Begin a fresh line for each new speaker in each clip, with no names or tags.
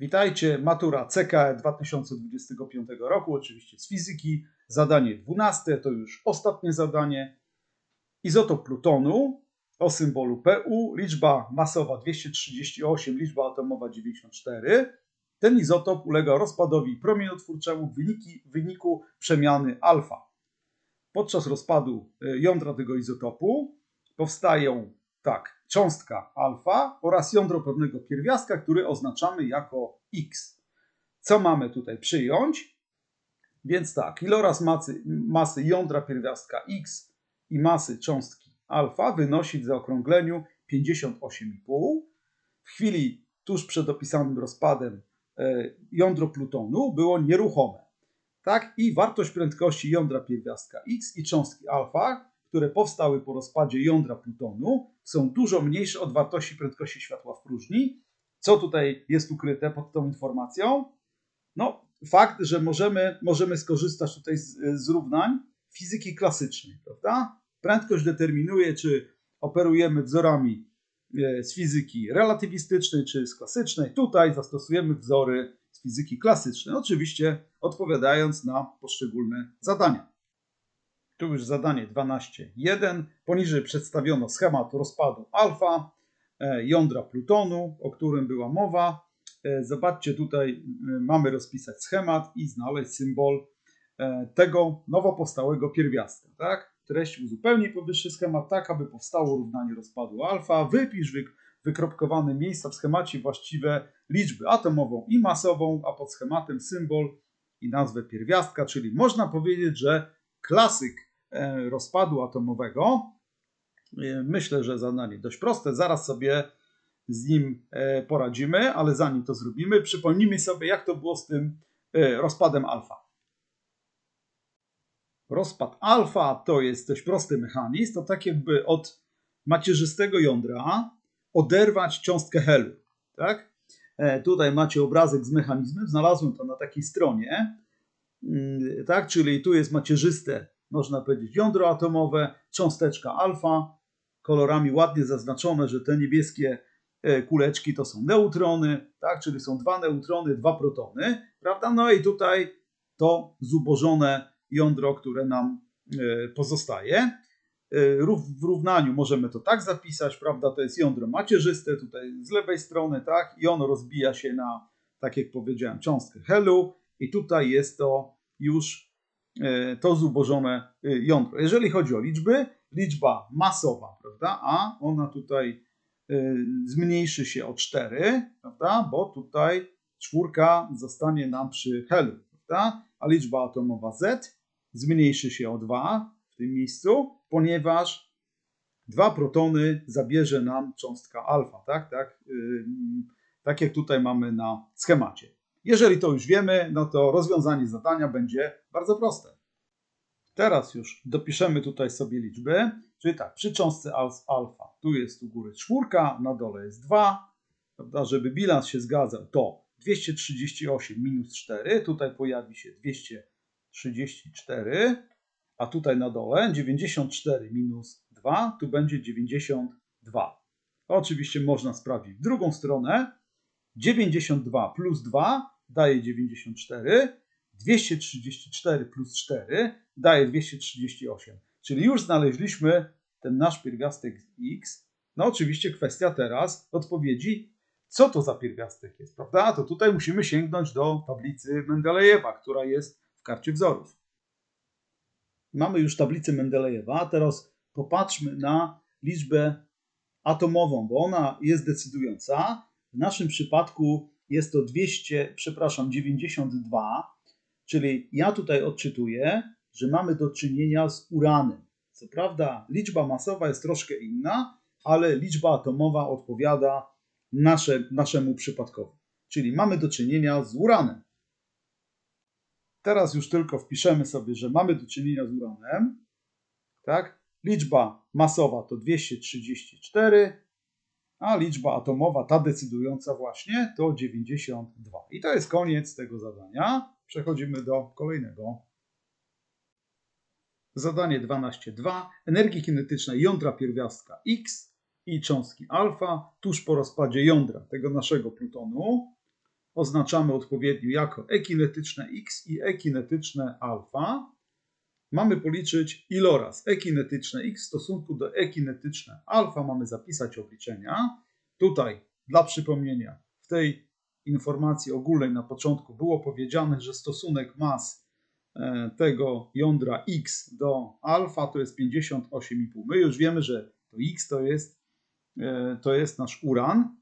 Witajcie, matura CKE 2025 roku, oczywiście z fizyki. Zadanie 12 to już ostatnie zadanie. Izotop plutonu o symbolu Pu, liczba masowa 238, liczba atomowa 94. Ten izotop ulega rozpadowi promieniotwórczemu w wyniku przemiany alfa. Podczas rozpadu y, jądra tego izotopu powstają tak, cząstka alfa oraz jądro pewnego pierwiastka, który oznaczamy jako x. Co mamy tutaj przyjąć? Więc tak, iloraz masy, masy jądra pierwiastka x i masy cząstki alfa wynosi w zaokrągleniu 58,5. W chwili tuż przed opisanym rozpadem e, jądro plutonu było nieruchome. Tak? I wartość prędkości jądra pierwiastka x i cząstki alfa które powstały po rozpadzie jądra plutonu, są dużo mniejsze od wartości prędkości światła w próżni. Co tutaj jest ukryte pod tą informacją? No, fakt, że możemy, możemy skorzystać tutaj z, z równań fizyki klasycznej, prawda? Prędkość determinuje, czy operujemy wzorami e, z fizyki relatywistycznej, czy z klasycznej. Tutaj zastosujemy wzory z fizyki klasycznej, oczywiście odpowiadając na poszczególne zadania. Tu już zadanie 12.1. Poniżej przedstawiono schemat rozpadu alfa, e, jądra plutonu, o którym była mowa. E, zobaczcie, tutaj e, mamy rozpisać schemat i znaleźć symbol tego nowo powstałego pierwiastka. Tak? Treść uzupełnij powyższy schemat tak, aby powstało równanie rozpadu alfa. Wypisz wykropkowane miejsca w schemacie właściwe liczby atomową i masową, a pod schematem symbol i nazwę pierwiastka, czyli można powiedzieć, że klasyk rozpadu atomowego. E, myślę, że zadanie dość proste. Zaraz sobie z nim e, poradzimy, ale zanim to zrobimy, przypomnijmy sobie, jak to było z tym rozpadem alfa. Rozpad alfa to jest dość prosty mechanizm. To tak jakby od macierzystego jądra oderwać cząstkę helu. Tak? Tutaj macie obrazek z mechanizmem. Znalazłem to na takiej stronie. Mm, tak? Czyli tu jest macierzyste można powiedzieć, jądro atomowe, cząsteczka alfa, kolorami ładnie zaznaczone, że te niebieskie e, kuleczki to są neutrony, tak, czyli są dwa neutrony, dwa protony, prawda? No i tutaj to zubożone jądro, które nam e, pozostaje. E, w równaniu możemy to tak zapisać, prawda? To jest jądro macierzyste, tutaj z lewej strony, tak? I ono rozbija się na, tak jak powiedziałem, cząstkę helu i tutaj jest to już to zubożone e, jądro. Jeżeli chodzi o liczby, liczba masowa, prawda, a ona tutaj e, zmniejszy się o 4, prawda, bo tutaj czwórka zostanie nam przy helu, prawda, a liczba atomowa Z zmniejszy się o 2 w tym miejscu, ponieważ dwa protony zabierze nam cząstka alfa, tak, tak, tak jak tutaj mamy na schemacie. Jeżeli to już wiemy, no to rozwiązanie zadania będzie bardzo proste. Teraz już dopiszemy tutaj sobie liczby, czyli tak, przy cząstce alfa, tu jest u góry czwórka, na dole jest 2, prawda, żeby bilans się zgadzał, to 238 minus 4, tutaj pojawi się 234, a tutaj na dole 94 minus 2, tu będzie 92. Oczywiście można sprawdzić w drugą stronę, 92 plus 2 daje 94, 234 plus 4 daje 238. Czyli już znaleźliśmy ten nasz pierwiastek x. No oczywiście kwestia teraz odpowiedzi, co to za pierwiastek jest, prawda? To tutaj musimy sięgnąć do tablicy Mendelejewa, która jest w karcie wzorów. Mamy już tablicę Mendelejewa, teraz popatrzmy na liczbę atomową, bo ona jest decydująca. W naszym przypadku jest to 200, przepraszam, 92, czyli ja tutaj odczytuję, że mamy do czynienia z uranem. Co prawda liczba masowa jest troszkę inna, ale liczba atomowa odpowiada nasze, naszemu przypadkowi. Czyli mamy do czynienia z uranem. Teraz już tylko wpiszemy sobie, że mamy do czynienia z uranem. Tak? Liczba masowa to 234, a liczba atomowa, ta decydująca właśnie, to 92. I to jest koniec tego zadania. Przechodzimy do kolejnego. Zadanie 12.2. Energii kinetycznej jądra pierwiastka X i cząstki alfa tuż po rozpadzie jądra tego naszego plutonu. oznaczamy odpowiednio jako e-kinetyczne x i e-kinetyczne alfa. Mamy policzyć iloraz e-kinetyczne x w stosunku do e-kinetyczne alfa. Mamy zapisać obliczenia. Tutaj dla przypomnienia w tej informacji ogólnej na początku było powiedziane, że stosunek mas e, tego jądra X do alfa to jest 58,5. My już wiemy, że to X to jest, e, to jest nasz uran.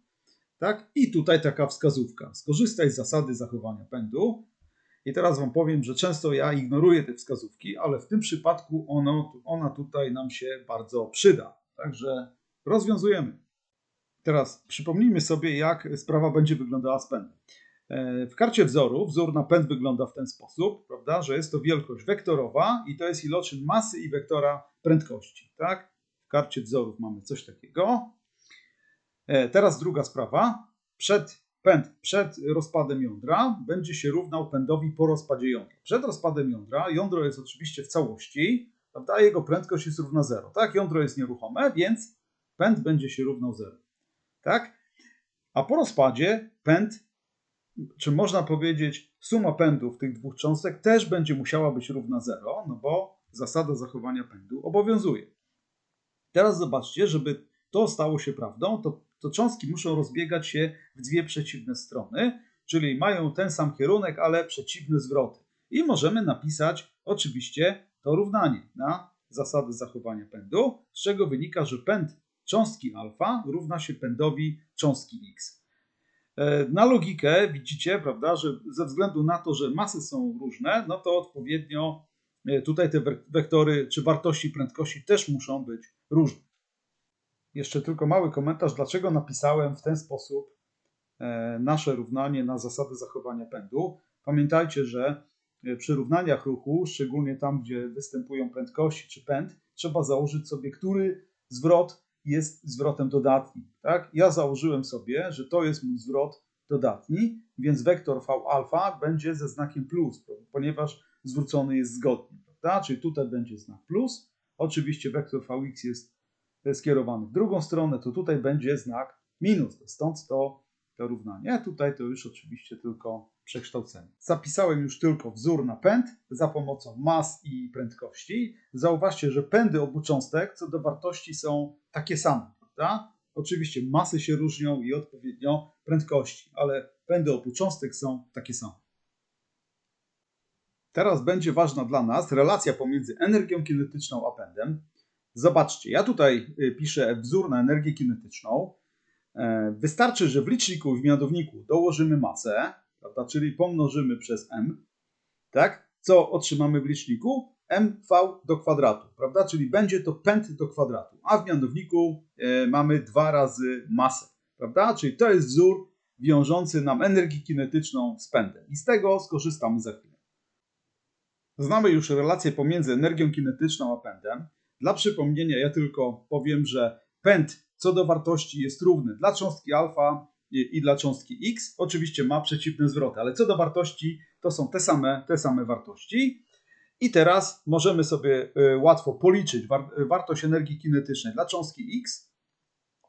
Tak? I tutaj taka wskazówka. Skorzystaj z zasady zachowania pędu. I teraz Wam powiem, że często ja ignoruję te wskazówki, ale w tym przypadku ono, ona tutaj nam się bardzo przyda. Także rozwiązujemy. Teraz przypomnijmy sobie, jak sprawa będzie wyglądała z pędem. E, w karcie wzoru wzór na pęd wygląda w ten sposób, prawda, że jest to wielkość wektorowa i to jest iloczyn masy i wektora prędkości. Tak? W karcie wzorów mamy coś takiego. E, teraz druga sprawa. Przed, pęd przed rozpadem jądra będzie się równał pędowi po rozpadzie jądra. Przed rozpadem jądra jądro jest oczywiście w całości, prawda, jego prędkość jest równa 0. Tak? Jądro jest nieruchome, więc pęd będzie się równał 0 tak? A po rozpadzie pęd, czy można powiedzieć suma pędów tych dwóch cząstek też będzie musiała być równa 0, no bo zasada zachowania pędu obowiązuje. Teraz zobaczcie, żeby to stało się prawdą, to, to cząstki muszą rozbiegać się w dwie przeciwne strony, czyli mają ten sam kierunek, ale przeciwne zwroty. I możemy napisać oczywiście to równanie na zasady zachowania pędu, z czego wynika, że pęd cząstki alfa równa się pędowi cząstki x. E, na logikę widzicie, prawda, że ze względu na to, że masy są różne, no to odpowiednio e, tutaj te wektory czy wartości prędkości też muszą być różne. Jeszcze tylko mały komentarz, dlaczego napisałem w ten sposób e, nasze równanie na zasady zachowania pędu. Pamiętajcie, że przy równaniach ruchu, szczególnie tam, gdzie występują prędkości czy pęd, trzeba założyć sobie, który zwrot jest zwrotem dodatnim. Tak? Ja założyłem sobie, że to jest mój zwrot dodatni, więc wektor v alfa będzie ze znakiem plus, ponieważ zwrócony jest zgodnie. Prawda? Czyli tutaj będzie znak plus. Oczywiście wektor vx jest skierowany w drugą stronę, to tutaj będzie znak minus. Stąd to, to równanie. Tutaj to już oczywiście tylko przekształcenie. Zapisałem już tylko wzór na pęd za pomocą mas i prędkości. Zauważcie, że pędy obu cząstek co do wartości są takie same, prawda? Oczywiście masy się różnią i odpowiednio prędkości, ale pędy obu cząstek są takie same. Teraz będzie ważna dla nas relacja pomiędzy energią kinetyczną a pędem. Zobaczcie, ja tutaj y, piszę wzór na energię kinetyczną. E, wystarczy, że w liczniku w mianowniku dołożymy masę, prawda? czyli pomnożymy przez m, tak? Co otrzymamy w liczniku? mv do kwadratu, prawda? Czyli będzie to pęd do kwadratu, a w mianowniku e, mamy dwa razy masę, prawda? Czyli to jest wzór wiążący nam energię kinetyczną z pędem i z tego skorzystamy za chwilę. Znamy już relację pomiędzy energią kinetyczną a pędem. Dla przypomnienia ja tylko powiem, że pęd co do wartości jest równy dla cząstki alfa i, dla cząstki x. Oczywiście ma przeciwne zwroty, ale co do wartości to są te same, te same wartości. I teraz możemy sobie y, łatwo policzyć wartość energii kinetycznej dla cząstki x.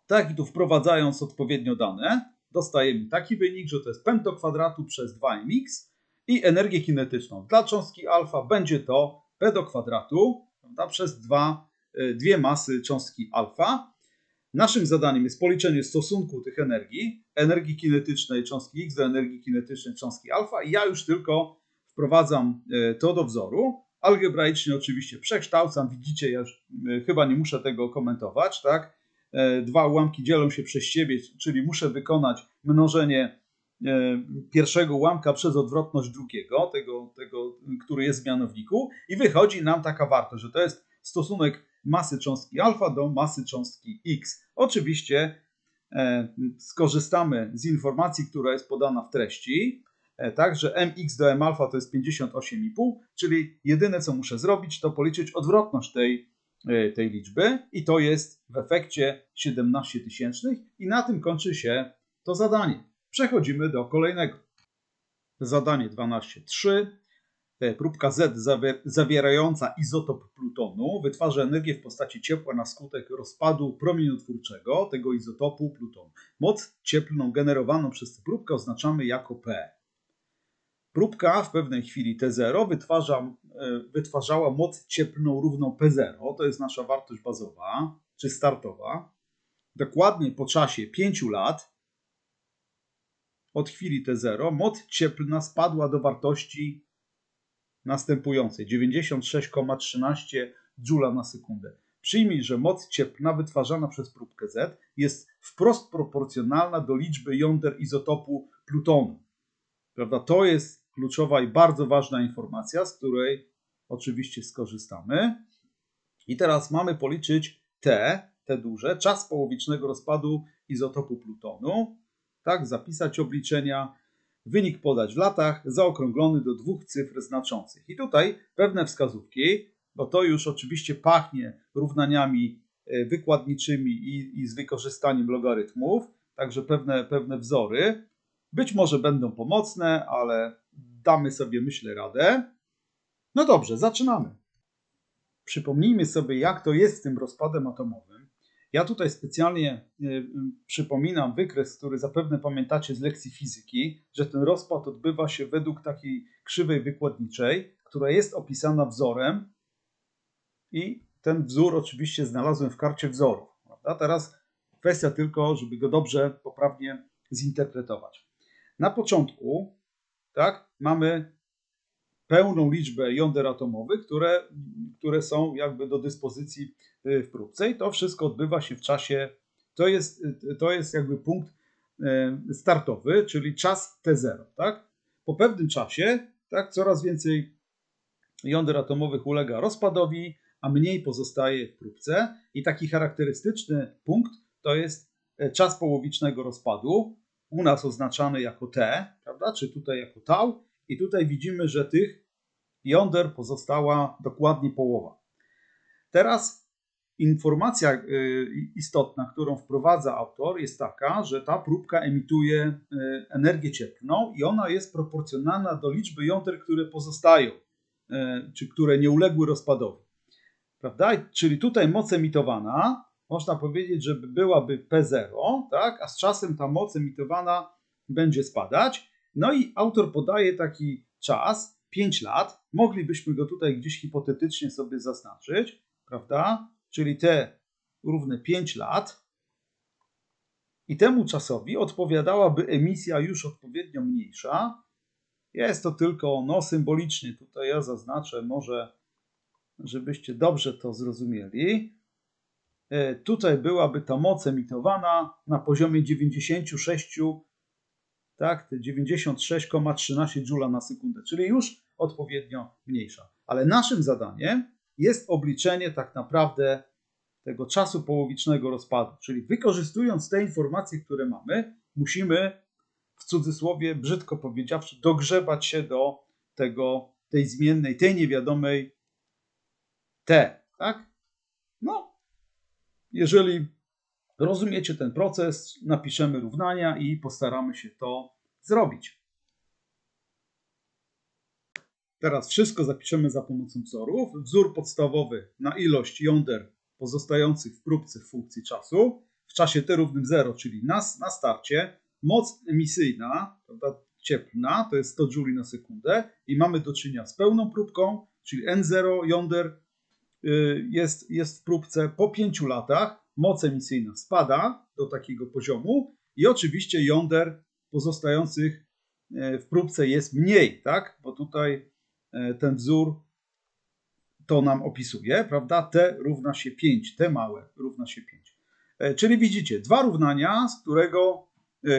Tak, i tu wprowadzając odpowiednio dane, dostajemy taki wynik, że to jest pęd do kwadratu przez 2mx i energię kinetyczną dla cząstki alfa będzie to p do kwadratu prawda, przez 2, y, dwie masy cząstki alfa. Naszym zadaniem jest policzenie stosunku tych energii, energii kinetycznej cząstki X do energii kinetycznej cząstki alfa i ja już tylko wprowadzam e, to do wzoru. Algebraicznie oczywiście przekształcam, widzicie, ja już e, chyba nie muszę tego komentować, tak? E, dwa ułamki dzielą się przez siebie, czyli muszę wykonać mnożenie pierwszego ułamka przez odwrotność drugiego, tego, tego, który jest w mianowniku i wychodzi nam taka wartość, że to jest stosunek masy cząstki alfa do masy cząstki x. Oczywiście e, skorzystamy z informacji, która jest podana w treści, e, tak, że mx do m alfa to jest 58,5, czyli jedyne co muszę zrobić to policzyć odwrotność tej, e, tej liczby i to jest w efekcie 17 tysięcznych i na tym kończy się to zadanie. Przechodzimy do kolejnego. Zadanie 12.3. E, próbka Z zawierająca izotop plutonu wytwarza energię w postaci ciepła na skutek rozpadu promieniotwórczego tego izotopu plutonu. Moc cieplną generowaną przez tę próbkę oznaczamy jako P. Próbka w pewnej chwili T0 wytwarza, e, wytwarzała moc cieplną równą P0, to jest nasza wartość bazowa czy startowa. Dokładnie po czasie 5 lat od chwili T0 moc cieplna spadła do wartości następującej 96,13 Joule na sekundę. Przyjmij, że moc cieplna wytwarzana przez próbkę Z jest wprost proporcjonalna do liczby jąder izotopu plutonu. Prawda? To jest kluczowa i bardzo ważna informacja, z której oczywiście skorzystamy. I teraz mamy policzyć T, te duże, czas połowicznego rozpadu izotopu plutonu. Tak, zapisać obliczenia wynik podać w latach, zaokrąglony do dwóch cyfr znaczących. I tutaj pewne wskazówki, bo to już oczywiście pachnie równaniami e, wykładniczymi i, i z wykorzystaniem logarytmów, także pewne, pewne wzory. Być może będą pomocne, ale damy sobie, myślę, radę. No dobrze, zaczynamy. Przypomnijmy sobie, jak to jest z tym rozpadem atomowym. Ja tutaj specjalnie e, przypominam wykres, który zapewne pamiętacie z lekcji fizyki, że ten rozpad odbywa się według takiej krzywej wykładniczej, która jest opisana wzorem i ten wzór oczywiście znalazłem w karcie wzorów. Teraz kwestia tylko, żeby go dobrze, poprawnie zinterpretować. Na początku tak, mamy pełną liczbę jąder atomowych, które, które są jakby do dyspozycji y, w próbce. I to wszystko odbywa się w czasie, to jest, to jest jakby punkt y, startowy, czyli czas T0, tak? Po pewnym czasie, tak, coraz więcej jąder atomowych ulega rozpadowi, a mniej pozostaje w próbce. I taki charakterystyczny punkt to jest czas połowicznego rozpadu, u nas oznaczany jako T, prawda, czy tutaj jako tau, i tutaj widzimy, że tych jąder pozostała dokładnie połowa. Teraz informacja y, istotna, którą wprowadza autor, jest taka, że ta próbka emituje y, energię cieplną i ona jest proporcjonalna do liczby jąder, które pozostają, y, czy które nie uległy rozpadowi. Prawda? Czyli tutaj moc emitowana, można powiedzieć, że byłaby P0, tak? a z czasem ta moc emitowana będzie spadać. No i autor podaje taki czas, 5 lat. Moglibyśmy go tutaj gdzieś hipotetycznie sobie zaznaczyć, prawda? Czyli te równe 5 lat. I temu czasowi odpowiadałaby emisja już odpowiednio mniejsza. Jest to tylko no, symbolicznie. Tutaj ja zaznaczę, może żebyście dobrze to zrozumieli. E, tutaj byłaby ta moc emitowana na poziomie 96 tak, te 96,13 Joule na sekundę, czyli już odpowiednio mniejsza. Ale naszym zadaniem jest obliczenie tak naprawdę tego czasu połowicznego rozpadu, czyli wykorzystując te informacje, które mamy, musimy w cudzysłowie, brzydko powiedziawszy, dogrzebać się do tego, tej zmiennej, tej niewiadomej T, tak? No, jeżeli rozumiecie ten proces, napiszemy równania i postaramy się to zrobić. Teraz wszystko zapiszemy za pomocą wzorów. Wzór podstawowy na ilość jąder pozostających w próbce w funkcji czasu w czasie t równym 0, czyli na, na starcie. Moc emisyjna, prawda, cieplna, to jest 100 Joule na sekundę i mamy do czynienia z pełną próbką, czyli N0 jąder y, jest, jest w próbce po 5 latach moc emisyjna spada do takiego poziomu i oczywiście jąder pozostających e, w próbce jest mniej, tak? Bo tutaj e, ten wzór to nam opisuje, prawda? T równa się 5, T małe równa się 5. E, czyli widzicie, dwa równania, z którego,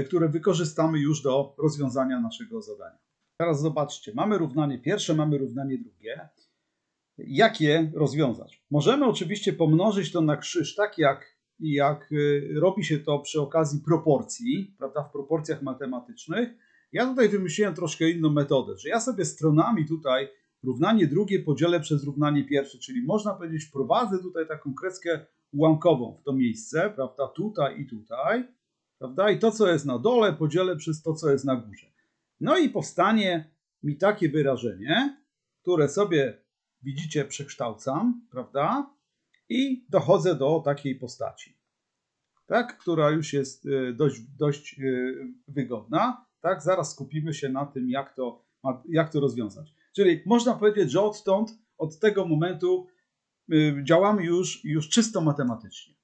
które wykorzystamy już do rozwiązania naszego zadania. Teraz zobaczcie, mamy równanie pierwsze, mamy równanie drugie. Jak je rozwiązać? Możemy oczywiście pomnożyć to na krzyż, tak jak jak y, robi się to przy okazji proporcji, prawda, w proporcjach matematycznych, ja tutaj wymyśliłem troszkę inną metodę, że ja sobie stronami tutaj równanie drugie podzielę przez równanie pierwsze, czyli można powiedzieć, wprowadzę tutaj taką kreskę ułamkową w to miejsce, prawda, tutaj i tutaj, prawda, i to, co jest na dole, podzielę przez to, co jest na górze. No i powstanie mi takie wyrażenie, które sobie widzicie przekształcam, prawda? I dochodzę do takiej postaci, tak? która już jest y, dość, dość y, wygodna. Tak? Zaraz skupimy się na tym, jak to, jak to rozwiązać. Czyli można powiedzieć, że odtąd, od tego momentu y, działamy już, już czysto matematycznie.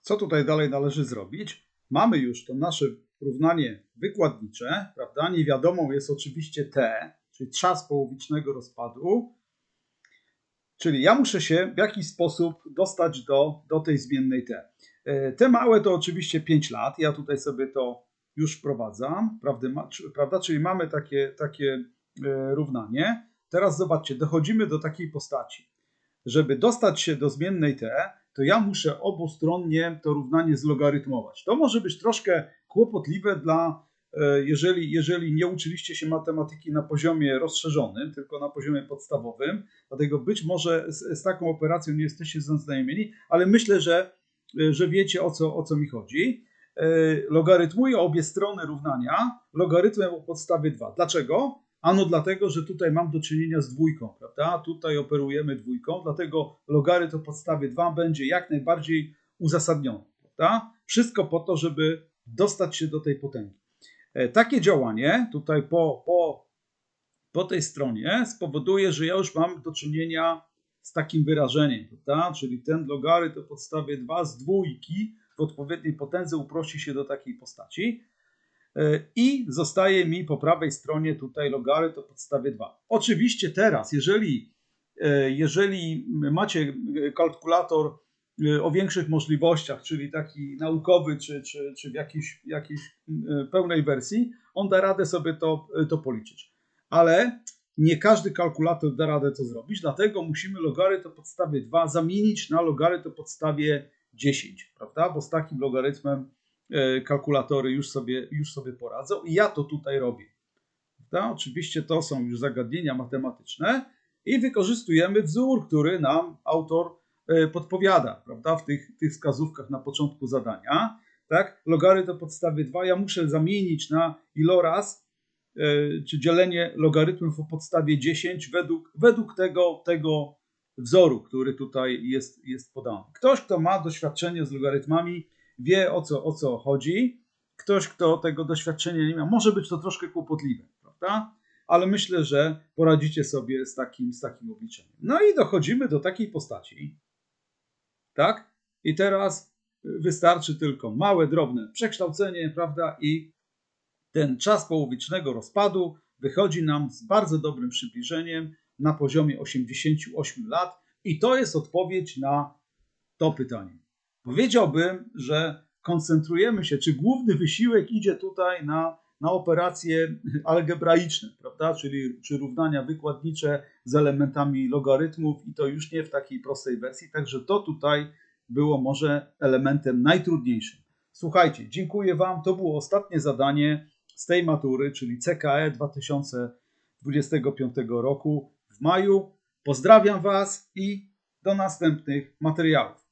Co tutaj dalej należy zrobić? Mamy już to nasze równanie wykładnicze, prawda? Niewiadomą jest oczywiście t, czyli czas połowicznego rozpadu. Czyli ja muszę się w jakiś sposób dostać do, do tej zmiennej t. E, te małe to oczywiście 5 lat. Ja tutaj sobie to już wprowadzam, prawda? Czyli mamy takie, takie e, równanie. Teraz zobaczcie, dochodzimy do takiej postaci. Żeby dostać się do zmiennej t, to ja muszę obustronnie to równanie zlogarytmować. To może być troszkę kłopotliwe dla, jeżeli, jeżeli nie uczyliście się matematyki na poziomie rozszerzonym, tylko na poziomie podstawowym, dlatego być może z, z taką operacją nie jesteście zaznajomieni, ale myślę, że, e, że wiecie o co, o co mi chodzi. E, logarytmuję obie strony równania logarytmem o podstawie 2. Dlaczego? Ano dlatego, że tutaj mam do czynienia z dwójką, prawda? Tutaj operujemy dwójką, dlatego logarytm o podstawie 2 będzie jak najbardziej uzasadniony, prawda? Wszystko po to, żeby dostać się do tej potęgi. E, takie działanie tutaj po, po, po tej stronie spowoduje, że ja już mam do czynienia z takim wyrażeniem, prawda? Czyli ten logarytm o podstawie 2 z dwójki w odpowiedniej potędze uprości się do takiej postaci. E, i zostaje mi po prawej stronie tutaj logarytm o podstawie 2. Oczywiście teraz, jeżeli, e, jeżeli macie kalkulator o większych możliwościach, czyli taki naukowy, czy, czy, czy w jakiejś, jakiejś pełnej wersji, on da radę sobie to, to policzyć. Ale nie każdy kalkulator da radę to zrobić, dlatego musimy logarytm o podstawie 2 zamienić na logarytm o podstawie 10, prawda? Bo z takim logarytmem kalkulatory już sobie, już sobie poradzą i ja to tutaj robię. Prawda? Oczywiście to są już zagadnienia matematyczne i wykorzystujemy wzór, który nam autor podpowiada prawda? w tych, tych wskazówkach na początku zadania. Tak? Logarytm o podstawie 2 ja muszę zamienić na iloraz, e, czy dzielenie logarytmów o podstawie 10 według, według tego, tego wzoru, który tutaj jest, jest podany. Ktoś, kto ma doświadczenie z logarytmami, wie o co, o co chodzi. Ktoś, kto tego doświadczenia nie ma, może być to troszkę kłopotliwe, prawda? Ale myślę, że poradzicie sobie z takim, z takim obliczeniem. No i dochodzimy do takiej postaci, tak? I teraz wystarczy tylko małe, drobne przekształcenie, prawda? I ten czas połowicznego rozpadu wychodzi nam z bardzo dobrym przybliżeniem na poziomie 88 lat. I to jest odpowiedź na to pytanie. Powiedziałbym, że koncentrujemy się, czy główny wysiłek idzie tutaj na, na operacje algebraiczne, prawda? Czyli czy równania wykładnicze z elementami logarytmów i to już nie w takiej prostej wersji. Także to tutaj było może elementem najtrudniejszym. Słuchajcie, dziękuję Wam. To było ostatnie zadanie z tej matury, czyli CKE 2025 roku w maju. Pozdrawiam Was i do następnych materiałów.